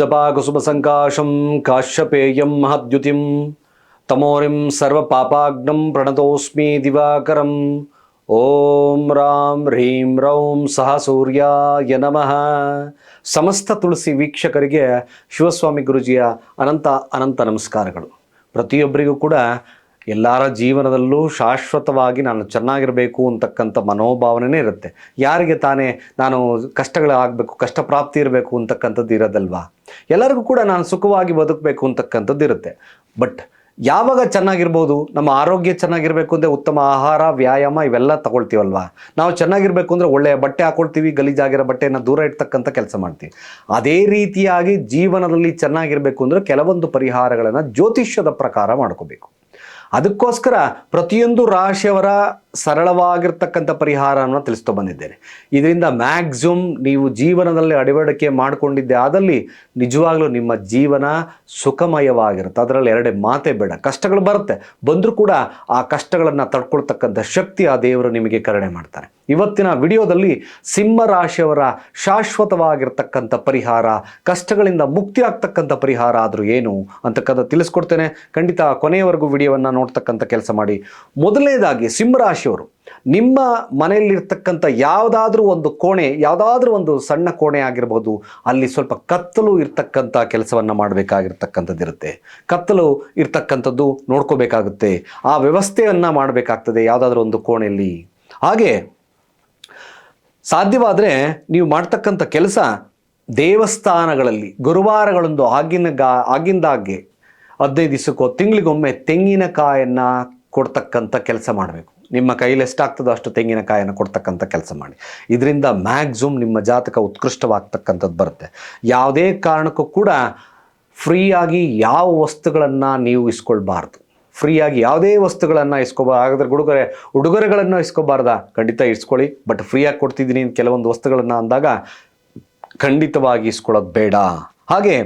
ಜಪಾಕುಸುಮಸಂಕಾಶಂ ಕಾಶ್ಯಪೇಯಂ ಮಹದ್ಯುತಿಂ ತಮೋರಿಂ ಸರ್ವ ಪಾಪಾಗ್ನಂ ಪ್ರಣತೋಸ್ಮಿ ದಿವಾಕರಂ ಓಂ ರಾಂ ಹ್ರೀಂ ರೌಂ ಸಹ ಸೂರ್ಯಾಯ ನಮಃ ಸಮಸ್ತ ತುಳಸಿ ವೀಕ್ಷಕರಿಗೆ ಶಿವಸ್ವಾಮಿ ಗುರುಜಿಯ ಅನಂತ ಅನಂತ ನಮಸ್ಕಾರಗಳು. ಪ್ರತಿಯೊಬ್ಬರಿಗೂ ಕೂಡ ಎಲ್ಲರ ಜೀವನದಲ್ಲೂ ಶಾಶ್ವತವಾಗಿ ನಾನು ಚೆನ್ನಾಗಿರಬೇಕು ಅಂತಕ್ಕಂಥ ಮನೋಭಾವನೆ ಇರುತ್ತೆ. ಯಾರಿಗೆ ತಾನೇ ನಾನು ಕಷ್ಟಗಳಾಗಬೇಕು ಕಷ್ಟ ಪ್ರಾಪ್ತಿ ಇರಬೇಕು ಅಂತಕ್ಕಂಥದ್ದು ಇರೋದಲ್ವಾ? ಎಲ್ಲರಿಗೂ ಕೂಡ ನಾನು ಸುಖವಾಗಿ ಬದುಕಬೇಕು ಅಂತಕ್ಕಂಥದ್ದು ಇರುತ್ತೆ. ಬಟ್ ಯಾವಾಗ ಚೆನ್ನಾಗಿರ್ಬೋದು, ನಮ್ಮ ಆರೋಗ್ಯ ಚೆನ್ನಾಗಿರಬೇಕು ಅಂದರೆ ಉತ್ತಮ ಆಹಾರ, ವ್ಯಾಯಾಮ ಇವೆಲ್ಲ ತಗೊಳ್ತೀವಲ್ವಾ? ನಾವು ಚೆನ್ನಾಗಿರಬೇಕು ಅಂದರೆ ಒಳ್ಳೆಯ ಬಟ್ಟೆ ಹಾಕೊಳ್ತೀವಿ, ಗಲೀಜಾಗಿರೋ ಬಟ್ಟೆಯನ್ನು ದೂರ ಇಡ್ತಕ್ಕಂಥ ಕೆಲಸ ಮಾಡ್ತೀವಿ. ಅದೇ ರೀತಿಯಾಗಿ ಜೀವನದಲ್ಲಿ ಚೆನ್ನಾಗಿರಬೇಕು ಅಂದರೆ ಕೆಲವೊಂದು ಪರಿಹಾರಗಳನ್ನು ಜ್ಯೋತಿಷ್ಯದ ಪ್ರಕಾರ ಮಾಡ್ಕೋಬೇಕು. ಅದಕ್ಕೋಸ್ಕರ ಪ್ರತಿಯೊಂದು ರಾಶಿಯವರ ಸರಳವಾಗಿರ್ತಕ್ಕಂಥ ಪರಿಹಾರವನ್ನು ತಿಳಿಸ್ತಾ ಬಂದಿದ್ದೇನೆ. ಇದರಿಂದ ಮ್ಯಾಕ್ಸಿಮಮ್ ನೀವು ಜೀವನದಲ್ಲಿ ಅಡಿವಡಿಕೆ ಮಾಡಿಕೊಂಡಿದ್ದೆ ಆದಲ್ಲಿ ನಿಜವಾಗ್ಲೂ ನಿಮ್ಮ ಜೀವನ ಸುಖಮಯವಾಗಿರುತ್ತೆ. ಅದರಲ್ಲಿ ಎರಡೇ ಮಾತೇ ಬೇಡ. ಕಷ್ಟಗಳು ಬರುತ್ತೆ. ಬಂದರೂ ಕೂಡ ಆ ಕಷ್ಟಗಳನ್ನು ತಡ್ಕೊಳ್ತಕ್ಕಂಥ ಶಕ್ತಿ ಆ ದೇವರು ನಿಮಗೆ ಕರುಣೆ ಮಾಡ್ತಾರೆ. ಇವತ್ತಿನ ವಿಡಿಯೋದಲ್ಲಿ ಸಿಂಹರಾಶಿಯವರ ಶಾಶ್ವತವಾಗಿರ್ತಕ್ಕಂಥ ಪರಿಹಾರ, ಕಷ್ಟಗಳಿಂದ ಮುಕ್ತಿ ಆಗ್ತಕ್ಕಂಥ ಪರಿಹಾರ ಆದರೂ ಏನು ಅಂತಕ್ಕಂಥ ತಿಳಿಸ್ಕೊಡ್ತೇನೆ. ಖಂಡಿತ ಕೊನೆಯವರೆಗೂ ವಿಡಿಯೋವನ್ನು ನೋಡ್ತಕ್ಕಂಥ ಕೆಲಸ ಮಾಡಿ. ಮೊದಲನೇದಾಗಿ ಸಿಂಹರಾಶಿಯವರು ನಿಮ್ಮ ಮನೆಯಲ್ಲಿರ್ತಕ್ಕಂಥ ಯಾವುದಾದ್ರೂ ಒಂದು ಕೋಣೆ, ಯಾವುದಾದ್ರೂ ಒಂದು ಸಣ್ಣ ಕೋಣೆ ಆಗಿರ್ಬೋದು, ಅಲ್ಲಿ ಸ್ವಲ್ಪ ಕತ್ತಲು ಇರ್ತಕ್ಕಂಥ ಕೆಲಸವನ್ನು ಮಾಡಬೇಕಾಗಿರ್ತಕ್ಕಂಥದ್ದು ಇರುತ್ತೆ. ಕತ್ತಲು ಇರ್ತಕ್ಕಂಥದ್ದು ನೋಡ್ಕೋಬೇಕಾಗುತ್ತೆ. ಆ ವ್ಯವಸ್ಥೆಯನ್ನು ಮಾಡಬೇಕಾಗ್ತದೆ ಯಾವುದಾದ್ರೂ ಒಂದು ಕೋಣೆಯಲ್ಲಿ. ಹಾಗೆ ಸಾಧ್ಯವಾದರೆ ನೀವು ಮಾಡ್ತಕ್ಕಂಥ ಕೆಲಸ ದೇವಸ್ಥಾನಗಳಲ್ಲಿ, ಗುರುವಾರಗಳೊಂದು ಆಗಿನ ಗಾ, ಆಗಿಂದಾಗ್ಗೆ ಹದಿನೈದು ದಿವಸಕ್ಕೋ ತಿಂಗಳಿಗೊಮ್ಮೆ ತೆಂಗಿನಕಾಯನ್ನು ಕೊಡ್ತಕ್ಕಂಥ ಕೆಲಸ ಮಾಡಬೇಕು. ನಿಮ್ಮ ಕೈಲಿ ಎಷ್ಟಾಗ್ತದೋ ಅಷ್ಟು ತೆಂಗಿನಕಾಯನ್ನು ಕೊಡ್ತಕ್ಕಂಥ ಕೆಲಸ ಮಾಡಿ. ಇದರಿಂದ ಮ್ಯಾಕ್ಸಿಮಮ್ ನಿಮ್ಮ ಜಾತಕ ಉತ್ಕೃಷ್ಟವಾಗ್ತಕ್ಕಂಥದ್ದು ಬರುತ್ತೆ. ಯಾವುದೇ ಕಾರಣಕ್ಕೂ ಕೂಡ ಫ್ರೀಯಾಗಿ ಯಾವ ವಸ್ತುಗಳನ್ನು ನೀವು ಇಸ್ಕೊಳ್ಬಾರ್ದು. ಫ್ರೀಯಾಗಿ ಯಾವುದೇ ವಸ್ತುಗಳನ್ನು ಇಸ್ಕೋಬಾರ ಹಾಗಾದ್ರೆ ಉಡುಗೊರೆ ಉಡುಗೊರೆಗಳನ್ನು ಇಸ್ಕೋಬಾರ್ದಾ? ಖಂಡಿತ ಇಸ್ಕೊಳ್ಳಿ. ಬಟ್ ಫ್ರೀಯಾಗಿ ಕೊಡ್ತಿದ್ದೀನಿ ಕೆಲವೊಂದು ವಸ್ತುಗಳನ್ನು ಅಂದಾಗ ಖಂಡಿತವಾಗಿ ಇಸ್ಕೊಳ್ಳೋದು ಬೇಡ. ಹಾಗೆ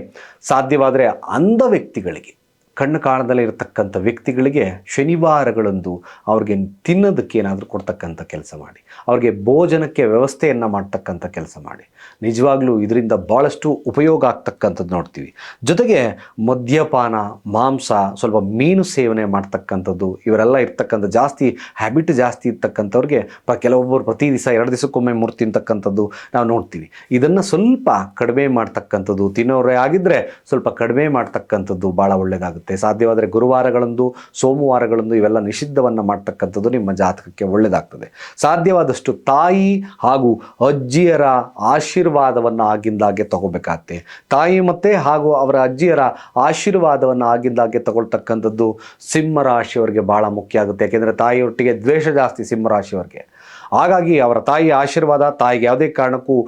ಸಾಧ್ಯವಾದರೆ ಅಂಧ ವ್ಯಕ್ತಿಗಳಿಗೆ ಕಣ್ಣು ಕಾಣದಲ್ಲೇ ಇರತಕ್ಕಂಥ ವ್ಯಕ್ತಿಗಳಿಗೆ ಶನಿವಾರಗಳಂದು ಅವ್ರಿಗೆ ತಿನ್ನೋದಕ್ಕೆ ಏನಾದರೂ ಕೊಡ್ತಕ್ಕಂಥ ಕೆಲಸ ಮಾಡಿ. ಅವ್ರಿಗೆ ಭೋಜನಕ್ಕೆ ವ್ಯವಸ್ಥೆಯನ್ನು ಮಾಡ್ತಕ್ಕಂಥ ಕೆಲಸ ಮಾಡಿ. ನಿಜವಾಗ್ಲೂ ಇದರಿಂದ ಭಾಳಷ್ಟು ಉಪಯೋಗ ಆಗ್ತಕ್ಕಂಥದ್ದು ನೋಡ್ತೀವಿ. ಜೊತೆಗೆ ಮದ್ಯಪಾನ, ಮಾಂಸ, ಸ್ವಲ್ಪ ಮೀನು ಸೇವನೆ ಮಾಡ್ತಕ್ಕಂಥದ್ದು, ಇವರೆಲ್ಲ ಇರ್ತಕ್ಕಂಥ ಜಾಸ್ತಿ ಹ್ಯಾಬಿಟ್ ಜಾಸ್ತಿ ಇರ್ತಕ್ಕಂಥವ್ರಿಗೆ ಕೆಲವೊಬ್ಬರು ಪ್ರತಿ ದಿವಸ ಎರಡು ದಿವಸಕ್ಕೊಮ್ಮೆ ಮೂರು ತಿಂತಕ್ಕಂಥದ್ದು ನಾವು ನೋಡ್ತೀವಿ. ಇದನ್ನು ಸ್ವಲ್ಪ ಕಡಿಮೆ ಮಾಡ್ತಕ್ಕಂಥದ್ದು, ತಿನ್ನೋರೇ ಆಗಿದ್ದರೆ ಸ್ವಲ್ಪ ಕಡಿಮೆ ಮಾಡ್ತಕ್ಕಂಥದ್ದು ಭಾಳ ಒಳ್ಳೆಯದಾಗುತ್ತೆ ಸಾಧ್ಯವಾದರೆ ಗುರುವಾರಗಳಂದು, ಸೋಮವಾರಗಳಂದು ಇವೆಲ್ಲ ನಿಷಿದ್ಧವನ್ನು ಮಾಡ್ತಕ್ಕಂಥದ್ದು ನಿಮ್ಮ ಜಾತಕಕ್ಕೆ ಒಳ್ಳೆಯದಾಗ್ತದೆ ಸಾಧ್ಯವಾದಷ್ಟು ತಾಯಿ ಹಾಗೂ ಅಜ್ಜಿಯರ ಆಶೀರ್ವಾದವನ್ನು ಆಗಿಂದಾಗೆ ತಗೋಬೇಕಾಗತ್ತೆ. ತಾಯಿ ಮತ್ತು ಹಾಗೂ ಅವರ ಅಜ್ಜಿಯರ ಆಶೀರ್ವಾದವನ್ನು ಆಗಿಂದಾಗೆ ತಗೊಳ್ತಕ್ಕಂಥದ್ದು ಸಿಂಹರಾಶಿಯವರಿಗೆ ಭಾಳ ಮುಖ್ಯ ಆಗುತ್ತೆ. ಯಾಕೆಂದರೆ ತಾಯಿಯೊಟ್ಟಿಗೆ ದ್ವೇಷ ಜಾಸ್ತಿ ಸಿಂಹರಾಶಿಯವರಿಗೆ ಹಾಗಾಗಿ ಅವರ ತಾಯಿಯ ಆಶೀರ್ವಾದ ತಾಯಿಗೆ ಯಾವುದೇ ಕಾರಣಕ್ಕೂ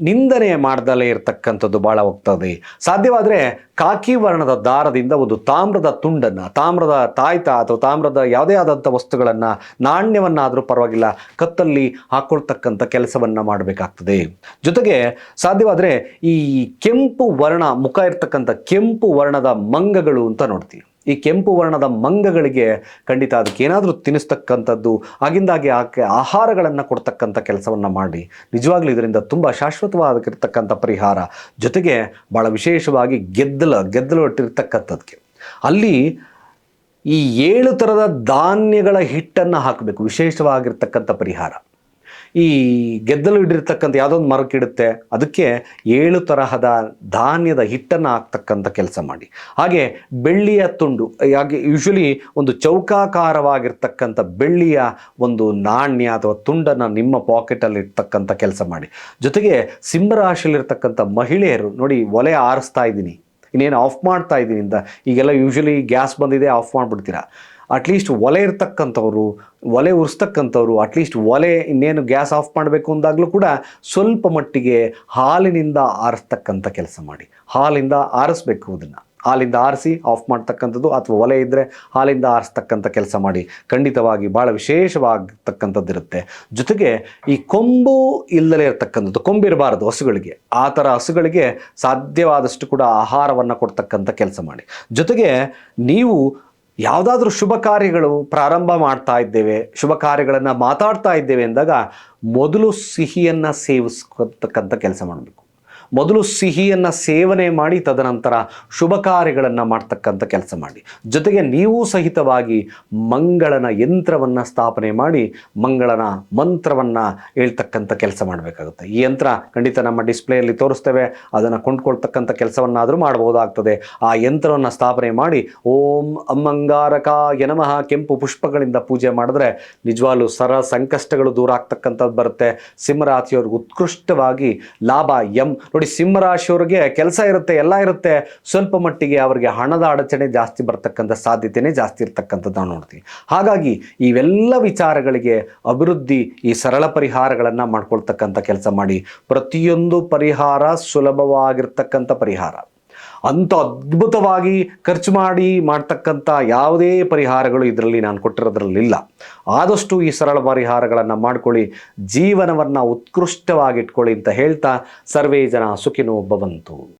ನಿಂದನೆ ಮಾಡ್ದಲೇ ಇರತಕ್ಕಂಥದ್ದು ಭಾಳ ಹೋಗ್ತದೆ. ಸಾಧ್ಯವಾದರೆ ಕಾಕಿ ವರ್ಣದ ದಾರದಿಂದ ಒಂದು ತಾಮ್ರದ ತುಂಡನ್ನು, ತಾಮ್ರದ ತಾಯ್ತ ಅಥವಾ ತಾಮ್ರದ ಯಾವುದೇ ಆದಂಥ ವಸ್ತುಗಳನ್ನು, ನಾಣ್ಯವನ್ನಾದರೂ ಪರವಾಗಿಲ್ಲ, ಕತ್ತಲ್ಲಿ ಹಾಕೊಳ್ತಕ್ಕಂಥ ಕೆಲಸವನ್ನು ಮಾಡಬೇಕಾಗ್ತದೆ. ಜೊತೆಗೆ ಸಾಧ್ಯವಾದರೆ ಈ ಕೆಂಪು ವರ್ಣ, ಮುಖ ಇರ್ತಕ್ಕಂಥ ಕೆಂಪು ವರ್ಣದ ಮಂಗಗಳು ಅಂತ ನೋಡ್ತೀವಿ. ಈ ಕೆಂಪು ವರ್ಣದ ಮಂಗಗಳಿಗೆ ಖಂಡಿತ ಅದಕ್ಕೆ ಏನಾದರೂ ತಿನ್ನಿಸ್ತಕ್ಕಂಥದ್ದು ಆಗಿಂದಾಗೆ ಆಕೆ ಆಹಾರಗಳನ್ನು ಕೊಡ್ತಕ್ಕಂಥ ಕೆಲಸವನ್ನು ಮಾಡಿ. ನಿಜವಾಗ್ಲೂ ಇದರಿಂದ ತುಂಬ ಶಾಶ್ವತವಾಗಿರ್ತಕ್ಕಂಥ ಪರಿಹಾರ. ಜೊತೆಗೆ ಭಾಳ ವಿಶೇಷವಾಗಿ ಗೆದ್ದಲ ಗೆದ್ದಲು ಇಟ್ಟಿರ್ತಕ್ಕಂಥದ್ದಕ್ಕೆ ಅಲ್ಲಿ ಈ ಏಳು ಥರದ ಧಾನ್ಯಗಳ ಹಿಟ್ಟನ್ನು ಹಾಕಬೇಕು, ವಿಶೇಷವಾಗಿರ್ತಕ್ಕಂಥ ಪರಿಹಾರ. ಈ ಗೆದ್ದಲು ಇಡಿರ್ತಕ್ಕಂಥ ಯಾವುದೊಂದು ಮರಕ್ಕೆ ಇಡುತ್ತೆ, ಅದಕ್ಕೆ ಏಳು ತರಹದ ಧಾನ್ಯದ ಹಿಟ್ಟನ್ನು ಹಾಕ್ತಕ್ಕಂಥ ಕೆಲಸ ಮಾಡಿ. ಹಾಗೆ ಬೆಳ್ಳಿಯ ತುಂಡು, ಹಾಗೆ ಯೂಶ್ವಲಿ ಒಂದು ಚೌಕಾಕಾರವಾಗಿರ್ತಕ್ಕಂಥ ಬೆಳ್ಳಿಯ ಒಂದು ನಾಣ್ಯ ಅಥವಾ ತುಂಡನ್ನು ನಿಮ್ಮ ಪಾಕೆಟಲ್ಲಿ ಇರ್ತಕ್ಕಂಥ ಕೆಲಸ ಮಾಡಿ. ಜೊತೆಗೆ ಸಿಂಹರಾಶಿಯಲ್ಲಿರ್ತಕ್ಕಂಥ ಮಹಿಳೆಯರು, ನೋಡಿ ಒಲೆ ಆರಿಸ್ತಾ ಇದ್ದೀನಿ, ಇನ್ನೇನು ಆಫ್ ಮಾಡ್ತಾ ಇದ್ದೀನಿ ಅಂತ, ಈಗೆಲ್ಲ ಯೂಶ್ವಲಿ ಗ್ಯಾಸ್ ಬಂದಿದೆ, ಆಫ್ ಮಾಡಿಬಿಡ್ತೀರಾ? ಅಟ್ಲೀಸ್ಟ್ ಒಲೆ ಇರ್ತಕ್ಕಂಥವ್ರು, ಒಲೆ ಉರಿಸ್ತಕ್ಕಂಥವ್ರು ಅಟ್ಲೀಸ್ಟ್ ಒಲೆ ಇನ್ನೇನು ಗ್ಯಾಸ್ ಆಫ್ ಮಾಡಬೇಕು ಅಂದಾಗಲೂ ಕೂಡ ಸ್ವಲ್ಪ ಮಟ್ಟಿಗೆ ಹಾಲಿನಿಂದ ಆರಿಸ್ತಕ್ಕಂಥ ಕೆಲಸ ಮಾಡಿ. ಹಾಲಿಂದ ಆರಿಸ್ಬೇಕು ಅದನ್ನು. ಹಾಲಿಂದ ಆರಿಸಿ ಆಫ್ ಮಾಡ್ತಕ್ಕಂಥದ್ದು ಅಥವಾ ಒಲೆ ಇದ್ದರೆ ಹಾಲಿಂದ ಆರಿಸ್ತಕ್ಕಂಥ ಕೆಲಸ ಮಾಡಿ. ಖಂಡಿತವಾಗಿ ಭಾಳ ವಿಶೇಷವಾಗತಕ್ಕಂಥದ್ದು ಇರುತ್ತೆ ಜೊತೆಗೆ ಈ ಕೊಂಬು ಇಲ್ಲದಲೇ ಇರತಕ್ಕಂಥದ್ದು ಕೊಂಬಿರಬಾರದು ಹಸುಗಳಿಗೆ. ಆ ಥರ ಹಸುಗಳಿಗೆ ಸಾಧ್ಯವಾದಷ್ಟು ಕೂಡ ಆಹಾರವನ್ನು ಕೊಡ್ತಕ್ಕಂಥ ಕೆಲಸ ಮಾಡಿ. ಜೊತೆಗೆ ನೀವು ಯಾವುದಾದ್ರೂ ಶುಭ ಕಾರ್ಯಗಳು ಪ್ರಾರಂಭ ಮಾಡ್ತಾ ಇದ್ದೇವೆ, ಶುಭ ಕಾರ್ಯಗಳನ್ನು ಮಾತಾಡ್ತಾ ಇದ್ದೇವೆ ಅಂದಾಗ ಮೊದಲು ಸಿಹಿಯನ್ನು ಸೇವಿಸ್ಕೊತಕ್ಕಂಥ ಕೆಲಸ ಮಾಡಬೇಕು. ಮೊದಲು ಸಿಹಿಯನ್ನು ಸೇವನೆ ಮಾಡಿ ತದನಂತರ ಶುಭ ಕಾರ್ಯಗಳನ್ನು ಮಾಡ್ತಕ್ಕಂಥ ಕೆಲಸ ಮಾಡಿ. ಜೊತೆಗೆ ನೀವು ಸಹಿತವಾಗಿ ಮಂಗಳನ ಯಂತ್ರವನ್ನು ಸ್ಥಾಪನೆ ಮಾಡಿ ಮಂಗಳನ ಮಂತ್ರವನ್ನು ಹೇಳ್ತಕ್ಕಂಥ ಕೆಲಸ ಮಾಡಬೇಕಾಗುತ್ತೆ. ಈ ಯಂತ್ರ ಖಂಡಿತ ನಮ್ಮ ಡಿಸ್ಪ್ಲೇಯಲ್ಲಿ ತೋರಿಸ್ತೇವೆ. ಅದನ್ನು ಕೊಂಡ್ಕೊಳ್ತಕ್ಕಂಥ ಕೆಲಸವನ್ನಾದರೂ ಮಾಡಬಹುದಾಗ್ತದೆ ಆ ಯಂತ್ರವನ್ನು ಸ್ಥಾಪನೆ ಮಾಡಿ ಓಂ ಅಮ್ಮಂಗಾರಕ ಯನಮಃ ಕೆಂಪು ಪುಷ್ಪಗಳಿಂದ ಪೂಜೆ ಮಾಡಿದ್ರೆ ನಿಜವಾಗ್ಲೂ ಸರ ಸಂಕಷ್ಟಗಳು ದೂರ ಆಗ್ತಕ್ಕಂಥದ್ದು ಬರುತ್ತೆ. ಸಿಂಹರಾಶಿಯವ್ರಿಗೆ ಉತ್ಕೃಷ್ಟವಾಗಿ ಲಾಭ ಎಂ ನೋಡಿ ಸಿಂಹರಾಶಿಯವ್ರಿಗೆ ಕೆಲಸ ಇರುತ್ತೆ, ಎಲ್ಲ ಇರುತ್ತೆ. ಸ್ವಲ್ಪ ಮಟ್ಟಿಗೆ ಅವರಿಗೆ ಹಣದ ಅಡಚಣೆ ಜಾಸ್ತಿ ಬರ್ತಕ್ಕಂಥ ಸಾಧ್ಯತೆನೇ ಜಾಸ್ತಿ ಇರ್ತಕ್ಕಂಥದ್ದು ನಾವು ನೋಡ್ತೀವಿ. ಹಾಗಾಗಿ ಇವೆಲ್ಲ ವಿಚಾರಗಳಿಗೆ ಅಭಿವೃದ್ಧಿ, ಈ ಸರಳ ಪರಿಹಾರಗಳನ್ನು ಮಾಡ್ಕೊಳ್ತಕ್ಕಂಥ ಕೆಲಸ ಮಾಡಿ. ಪ್ರತಿಯೊಂದು ಪರಿಹಾರ ಸುಲಭವಾಗಿರ್ತಕ್ಕಂಥ ಪರಿಹಾರ. ಅಂಥ ಅದ್ಭುತವಾಗಿ ಖರ್ಚು ಮಾಡಿ ಮಾಡ್ತಕ್ಕಂಥ ಯಾವುದೇ ಪರಿಹಾರಗಳು ಇದರಲ್ಲಿ ನಾನು ಕೊಟ್ಟಿರೋದ್ರಲ್ಲಿಲ್ಲ. ಆದಷ್ಟು ಈ ಸರಳ ಪರಿಹಾರಗಳನ್ನು ಮಾಡ್ಕೊಳ್ಳಿ, ಜೀವನವನ್ನು ಉತ್ಕೃಷ್ಟವಾಗಿಟ್ಕೊಳ್ಳಿ ಅಂತ ಹೇಳ್ತಾ ಸರ್ವೇ ಜನ ಸುಖಿನೋ ಭವಂತು.